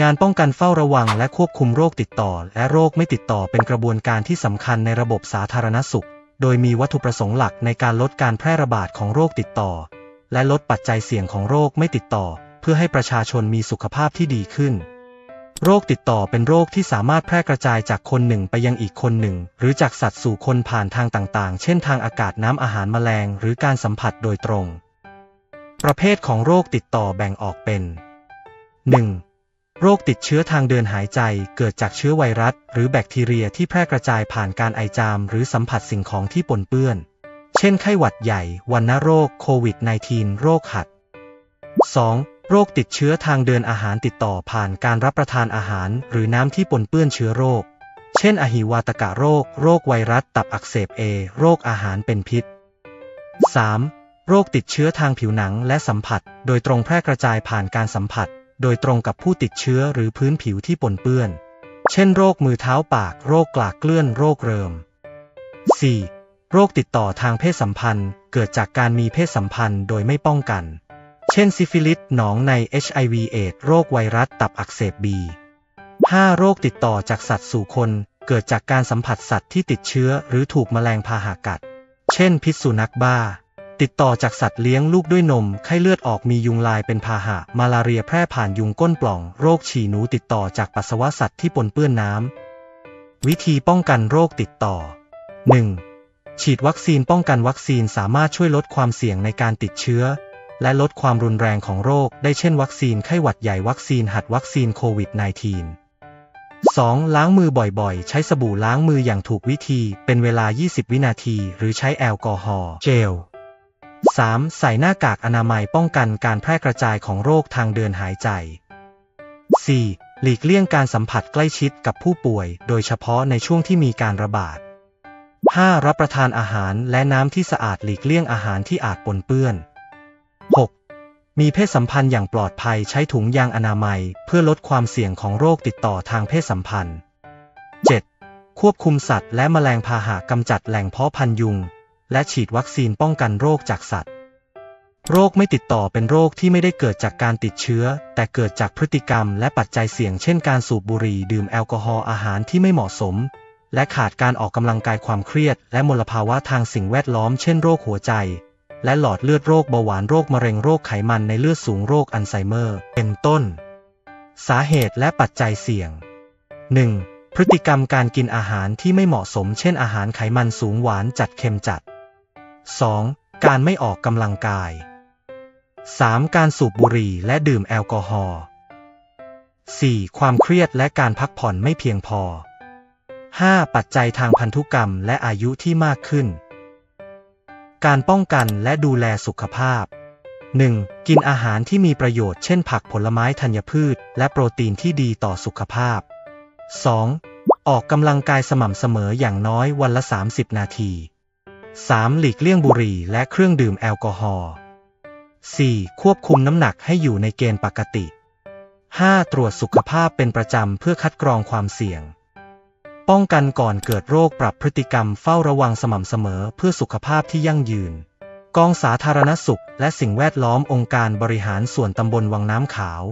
งานป้องกันเฝ้าระวังและควบคุมโรคติดต่อ และโรคไม่ติดต่อเป็นกระบวนการที่สำคัญในระบบสาธารณสุข โดยมีวัตถุประสงค์หลักในการลดการแพร่ระบาดของโรคติดต่อ และลดปัจจัยเสี่ยงของโรคไม่ติดต่อ เพื่อให้ประชาชนมีสุขภาพที่ดีขึ้น โรคติดต่อเป็นโรคที่สามารถแพร่กระจายจากคนหนึ่งไปยังอีกคนหนึ่ง หรือจากสัตว์สู่คนผ่านทางต่างๆ เช่นทางอากาศน้ำอาหารแมลง หรือการสัมผัสโดยตรง ประเภทของโรคติดต่อแบ่งออกเป็น 1. โรคติดเชื้อทางเดินหายใจเกิดจากเชื้อไวรัส หรือแบคทีเรียที่แพร่กระจายผ่านการไอจาม หรือสัมผัสสิ่งของที่ปนเปื้อน เช่นไข้หวัดใหญ่ วัณโรค โควิด -19 โรคหัด 2. โรคติดเชื้อทางเดินอาหารติดต่อผ่านการรับประทานอาหาร หรือน้ำที่ปนเปื้อนเชื้อโรค เช่น อหิวาตกโรค โรคไวรัสตับอักเสบเอ โรคอาหารเป็นพิษ 3. โรคติดเชื้อทางผิวหนังและสัมผัส โดยตรงแพร่กระจายผ่านการสัมผัส โดยตรงกับผู้ติดเชื้อหรือพื้นผิวที่ปนเปื้อน เช่นโรคมือเท้าปาก โรคกลากเกลื่อน โรคเริม 4. โรคติดต่อทางเพศสัมพันธ์ เกิดจากการมีเพศสัมพันธ์โดยไม่ป้องกัน เช่นซิฟิลิส หนองใน HIV เอดโรคไวรัสตับอักเสบบี 5. โรคติดต่อจากสัตว์สู่คน เกิดจากการสัมผัสสัตว์ที่ติดเชื้อหรือถูกแมลงพาหากัด เช่น พิษสุนัขบ้า ติดต่อจากสัตว์เลี้ยงลูกด้วยนม ไข้เลือดออกมียุงลายเป็นพาหะ มาลาเรียแพร่ผ่านยุงก้นปล่อง โรคฉี่หนูติดต่อจากปัสสาวะสัตว์ที่ปนเปื้อนน้ำ วิธีป้องกันโรคติดต่อ 1. ฉีดวัคซีนป้องกันวัคซีนสามารถช่วยลดความเสี่ยงในการติดเชื้อ และลดความรุนแรงของโรค ได้เช่นวัคซีนไข้หวัดใหญ่วัคซีนหัดวัคซีนโควิด -19 2. ล้างมือบ่อยๆ ใช้สบู่ล้างมืออย่างถูกวิธี เป็นเวลา 20 วินาที หรือใช้แอลกอฮอล์เจล 3. ใส่หน้ากากอนามัยป้องกันการแพร่กระจายของโรคทางเดินหายใจ 4. หลีกเลี่ยงการสัมผัสใกล้ชิดกับผู้ป่วย โดยเฉพาะในช่วงที่มีการระบาด 5. รับประทานอาหารและน้ำที่สะอาดหลีกเลี่ยงอาหารที่อาจปนเปื้อน 6. มีเพศสัมพันธ์อย่างปลอดภัยใช้ถุงยางอนามัย เพื่อลดความเสี่ยงของโรคติดต่อทางเพศสัมพันธ์ 7. ควบคุมสัตว์และแมลงพาหะกำจัดแหล่งเพาะพันยุง และฉีดวัคซีนป้องกันโรคจากสัตว์ โรคไม่ติดต่อเป็นโรคที่ไม่ได้เกิดจากการติดเชื้อ แต่เกิดจากพฤติกรรมและปัจจัยเสี่ยงเช่นการสูบบุหรี่ดื่มแอลกอฮอล์อาหารที่ไม่เหมาะสม และขาดการออกกำลังกายความเครียด และมลภาวะทางสิ่งแวดล้อมเช่นโรคหัวใจ และหลอดเลือดโรคเบาหวานโรคมะเร็งโรคไขมันในเลือดสูงโรคอัลไซเมอร์ เป็นต้น สาเหตุและปัจจัยเสี่ยง 1. พฤติกรรมการกินอาหารที่ไม่เหมาะสมเช่นอาหารไขมันสูงหวานจัดเค็มจัด 2. การไม่ออกกำลังกาย 3. การสูบบุหรี่และดื่มแอลกอฮอล์ 4. ความเครียดและการพักผ่อนไม่เพียงพอ 5. ปัจจัยทางพันธุกรรมและอายุที่มากขึ้น การป้องกันและดูแลสุขภาพ 1. กินอาหารที่มีประโยชน์เช่นผักผลไม้ธัญพืช และโปรตีนที่ดีต่อสุขภาพ 2. ออกกำลังกายสม่ำเสมออย่างน้อยวันละ 30 นาที 3. หลีกเลี่ยงบุหรี่และเครื่องดื่มแอลกอฮอล์ 4. ควบคุมน้ำหนักให้อยู่ในเกณฑ์ปกติ 5. ตรวจสุขภาพเป็นประจำเพื่อคัดกรองความเสี่ยง ป้องกันก่อนเกิดโรคปรับพฤติกรรมเฝ้าระวังสม่ำเสมอเพื่อสุขภาพที่ยั่งยืน กองสาธารณสุขและสิ่งแวดล้อมองค์การบริหารส่วนตำบลวังน้ำขาว